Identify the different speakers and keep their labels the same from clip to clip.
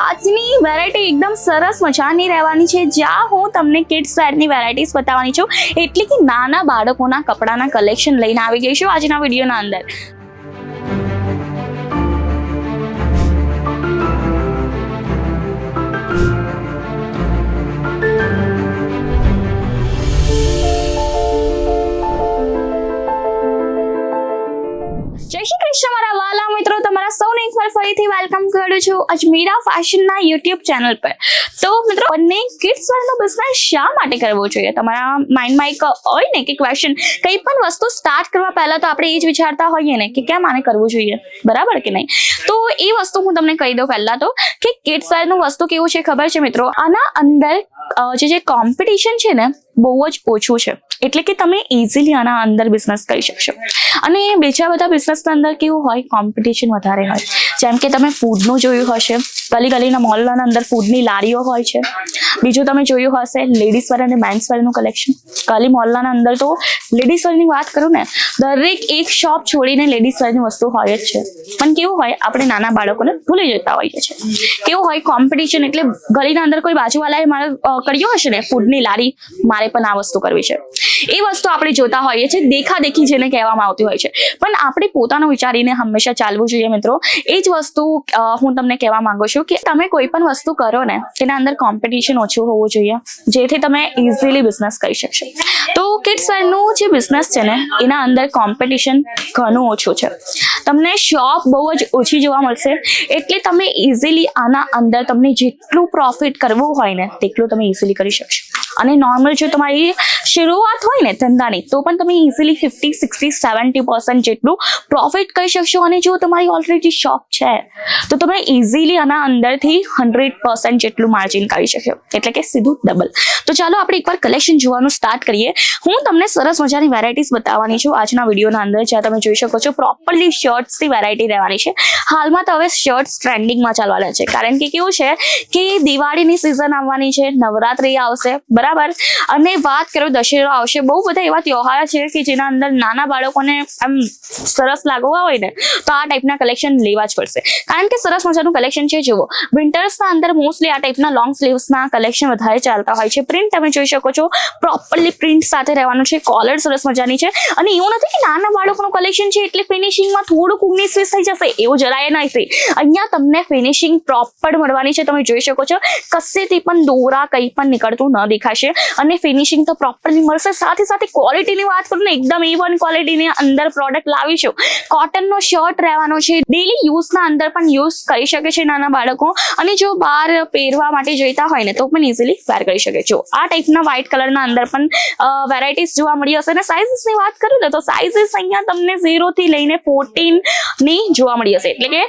Speaker 1: આજની વેરાયટી એકદમ સરસ મજાની રહેવાની છે. જ્યાં હું તમને કિડ્સ વેરની વેરાયટીઝ બતાવવાની છું. એટલે કે નાના બાળકોના કપડાના કલેક્શન લઈને આવી ગઈ છું આજના વિડીયોના અંદર. ફરીથી વેલકમ કરું છું અજમીરા ફેશનના યુટ્યુબ ચેનલ પર. તો મિત્રો, બંને કિડ્સ વેરનો બિઝનેસ શા માટે કરવો જોઈએ? તમારા માઇન્ડમાં એક હોય ને કે ક્વેશ્ચન કંઈ પણ વસ્તુ સ્ટાર્ટ કરવા પહેલા તો આપણે એ જ વિચારતા હોઈએ ને કે કેમ આને કરવું જોઈએ? બરાબર કે નહીં? તો એ વસ્તુ હું તમને કહી દઉં પહેલા તો કે કિડ્સ વેરનું વસ્તુ કેવું છે ખબર છે મિત્રો? આના અંદર જે જે કોમ્પિટિશન છે ને બહુ જ ઓછું છે. એટલે કે તમે ઇઝીલી આના અંદર બિઝનેસ કરી શકશો. અને બીજા બધા બિઝનેસના અંદર કેવું હોય કોમ્પિટિશન વધારે હોય. જેમ કે તમે ફૂડનું જોયું હશે, ગલી ગલીના મોલના અંદર ફૂડની લારીઓ હોય છે. બીજું તમે જોયું હશે લેડીઝ વેર અને મેન્સ વેરનું કલેક્શન ગલી મોલના અંદર તો લેડીઝ વેરની વાત કરું ને, દરેક એક શોપ છોડીને લેડીઝ વેરની વસ્તુ હોય જ છે. પણ કેવું હોય, આપણે નાના બાળકોને ભૂલી જતા હોઈએ છીએ. કેવું હોય કોમ્પિટિશન એટલે ગલીના અંદર કોઈ બાજુવાલાએ મારે કર્યો હશે ને ફૂડની લારી, મારે પણ આ વસ્તુ કરવી છે. એ વસ્તુ આપણે જોતા હોઈએ છીએ, દેખાદેખી જેને કહેવામાં આવતી હોય છે. પણ આપણે પોતાનું વિચારીને હંમેશા ચાલવું જોઈએ મિત્રો. એ જ વસ્તુ હું તમને કહેવા માંગુ છું કે તમે કોઈ પણ વસ્તુ કરો ને, તેના અંદર કોમ્પિટિશન ઓછું હોવું જોઈએ, જેથી તમે ઇઝીલી બિઝનેસ કરી શકશો. તો કિડ્સ વેરનું જે બિઝનેસ છે ને, એના અંદર કોમ્પિટિશન ઘણું ઓછું છે. તમને શોપ બહુ જ ઓછી જોવા મળશે, એટલે તમે ઇઝીલી આના અંદર તમને જેટલું પ્રોફિટ કરવું હોય ને, તેટલું તમે ઇઝીલી કરી શકશો. અને નોર્મલ જો તમારી શરૂઆત હોય ને ધંધાની, તો પણ તમે easily fifty sixty seventy percent જેટલું પ્રોફિટ કરી શકશો અને જો તમારી ઓલરેડી શોપ છે, તો તમે ઇઝીલી આના અંદરથી હંડ્રેડ પર્સન્ટ જેટલું માર્જિન કરી શકશો. એટલે કે સીધું ડબલ તો ચાલો આપણે એકવાર કલેક્શન જોવાનું સ્ટાર્ટ કરીએ. હું તમને સરસ મજાની વેરાયટીઝ બતાવવાની છું આજના વિડીયોના અંદર, જ્યાં તમે જોઈ શકો છો પ્રોપરલી શર્ટ્સની વેરાયટી રહેવાની છે. હાલમાં તો હવે શર્ટ્સ ટ્રેન્ડિંગમાં ચાલવાના છે. કારણ કે કેવું છે કે દિવાળીની સિઝન આવવાની છે, નવરાત્રી આવશે બરાબર? અને વાત કરો દશેરો આવશે બહુ બધા એવા તહેવાર છે કે જેના અંદર નાના બાળકોને આમ સરસ લાગવા હોય ને, તો આ ટાઈપના કલેક્શન લેવા જ પડશે. કારણ કે સરસ મજાનું કલેક્શન છે, જુઓ. વિન્ટર્સના અંદર મોસ્ટલી આ ટાઈપના લોંગ સ્લીવ્સના કલેક્શન વધારે ચાલતા હોય છે. પ્રિન્ટ તમે જોઈ શકો છો પ્રોપરલી પ્રિન્ટ સાથે રહેવાનું છે કોલર સરસ મજાની છે. અને એવું નથી કે નાના બાળકોનું કલેક્શન છે એટલે ફિનિશિંગમાં થોડુંક ઉગણીસ વીસ થઈ જશે, એવું જરાય નહીં થઈ અહીંયા તમને ફિનિશિંગ પ્રોપર મળવાની છે, તમે જોઈ શકો છો. કશેથી પણ દોરા કંઈ પણ નીકળતું ન દેખાશે અને ફિનિશિંગ તો પ્રોપરલી મળશે. સાથે સાથે ક્વોલિટીની વાત કરું ને, એકદમ એ વન ક્વોલિટીની અંદર પ્રોડક્ટ લાવીશું. કોટનનો શર્ટ રહેવાનો છે. ડેલી યુઝના અંદર પણ યુઝ કરી શકે છે નાના બાળકો. અને જો બહાર પહેરવા માટે જોઈતા હોય ને, તો પણ ઇઝીલી વેર કરી શકે છો. આ ટાઈપના વ્હાઇટ કલરના અંદર પણ વેરાયટીઝ જોવા મળી હશે. અને સાઇઝીસની વાત કરું ને, તો સાઇઝીસ અહીંયા તમને ઝીરોથી લઈને ફોર્ટીન ની જોવા મળી હશે. એટલે કે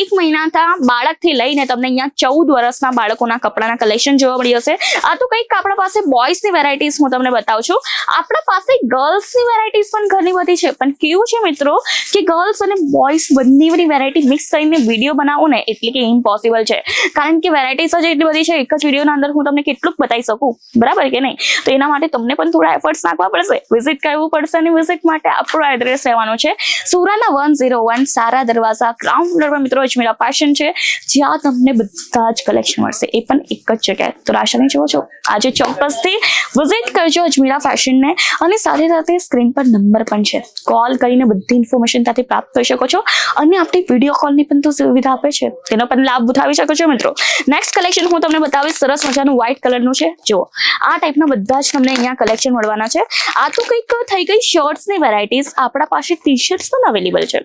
Speaker 1: એક મહિનાના બાળકથી લઈને તમને અહીંયા ચૌદ વર્ષના બાળકોના કપડાના કલેક્શન જોવા મળી હશે. આ તો કંઈક આપણા પાસે બોಯ್સની વેરાયટીઝ હું તમને બતાવું છું. આપણા પાસે ગર્લ્સની વેરાયટીઝ પણ ઘણી બધી છે. પણ કેવું છે મિત્રો કે ગર્લ્સ અને બોಯ್સ બંનેની વેરાયટી મિક્સ કરીને વીડિયો બનાવો ને એટલે કે ઇમ્પોસિબલ છે. કારણ કે વેરાયટીઝ જ એટલી બધી છે, એક જ વિડીયોના અંદર હું તમને કેટલુંક બતાવી શકું. બરાબર કે નહીં? તો એના માટે તમને પણ થોડા એફર્ટ્સ નાખવા પડશે. વિઝિટ કરવું પડશે અને વિઝિટ માટે આપણો એડ્રેસ રહેવાનો છે. સુરાના વન ઝીરો વન સારા દરવાજા ગ્રાઉન્ડ ફ્લોર પર મિત્રો અજમેરા ફેશન છે, જ્યાં તમને બધા જ કલેક્શન મળશે. એ પણ એક જ જગ્યાએ. તો રાશાની જુઓ છો, આજે ચોક્કસથી વિઝિટ કરજો અજમેરા ફેશનને અને સાથે સાથે સ્ક્રીન પર નંબર પણ છે. કોલ કરીને બધી ઇન્ફોર્મેશન ત્યાંથી પ્રાપ્ત કરી શકો છો. અને આપણી વીડિયો કોલની પણ તો સુવિધા આપે છે. તેનો પણ લાભ ઉઠાવી શકો છો મિત્રો. નેક્સ્ટ કલેક્શન હું તમને બતાવીશ, સરસ મજાનું વ્હાઇટ કલરનું છે. જુઓ, આ ટાઈપના બધા જ તમને અહીંયા કલેક્શન મળવાના છે. આ તો કંઈક થઈ ગઈ શર્ટ્સની વેરાયટીઝ આપણા પાસે ટી શર્ટ્સ પણ અવેલેબલ છે.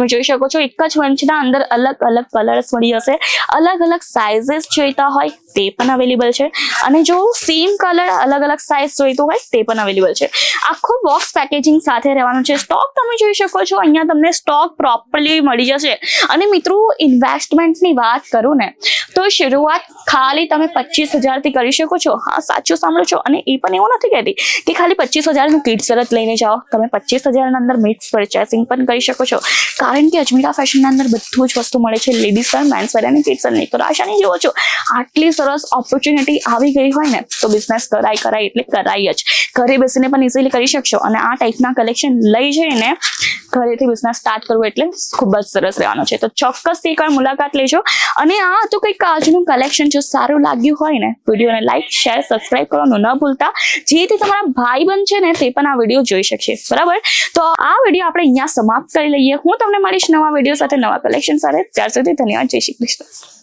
Speaker 1: તમે જોઈ શકો છો, એક જ વંશના અંદર અલગ અલગ કલર્સ મળી જશે અલગ અલગ સાઇઝીસ જોઈતા હોય તે પણ અવેલેબલ છે. અને જો સેમ કલર અલગ અલગ સાઇઝ જોઈતો હોય તે પણ અવેલેબલ છે. આખું બોક્સ પેકેજિંગ સાથે રહેવાનું છે. સ્ટોક તમે જોઈ શકો છો, અહીંયા તમને સ્ટોક પ્રોપરલી મળી જશે. અને મિત્રો ઇન્વેસ્ટમેન્ટની વાત કરું ને, તો શરૂઆત ખાલી તમે પચીસ હજારથી કરી શકો છો. હા, સાચું સાંભળો છો. અને એ પણ એવું નથી કહેતી કે ખાલી પચીસ હજારનું કિટ શરત લઈને જાઓ. તમે પચીસ હજારના અંદર મિક્સ પરચેસિંગ પણ કરી શકો છો. કારણ કે અજમીરા ફેશનના અંદર બધું જ વસ્તુ મળે છે. લેડીઝ વેર મેન્સ વેર અને કિડ્સ વેરની તો રાશાની જુઓ છો. આટલી સરસ ઓપોર્ચ્યુનિટી આવી ગઈ હોય ને, તો બિઝનેસ કરાય કરાય એટલે કરાય જ. ઘરે બેસીને પણ ઇઝીલી કરી શકશો અને આ ટાઈપના કલેક્શન લઈ જઈને ઘરેથી બિઝનેસ સ્ટાર્ટ કરવું એટલે ખૂબ જ સરસ રહેવાનો છે. તો ચોક્કસથી એકવાર મુલાકાત લેજો. અને આ તો કંઈક આજનું કલેક્શન જો સારું લાગ્યું હોય ને, વિડીયોને લાઈક શેર સબસ્ક્રાઈબ કરવાનું ન ભૂલતા. જેથી તમારા ભાઈ બન છે ને, તે પણ આ વીડિયો જોઈ શકશે. બરાબર? તો આ વીડિયો આપણે અહીંયા સમાપ્ત કરી લઈએ. હું તમને મળીશ નવા વીડિયો સાથે, નવા કલેક્શન સાથે. ત્યાર સુધી ધન્યવાદ. જય શ્રી કૃષ્ણ.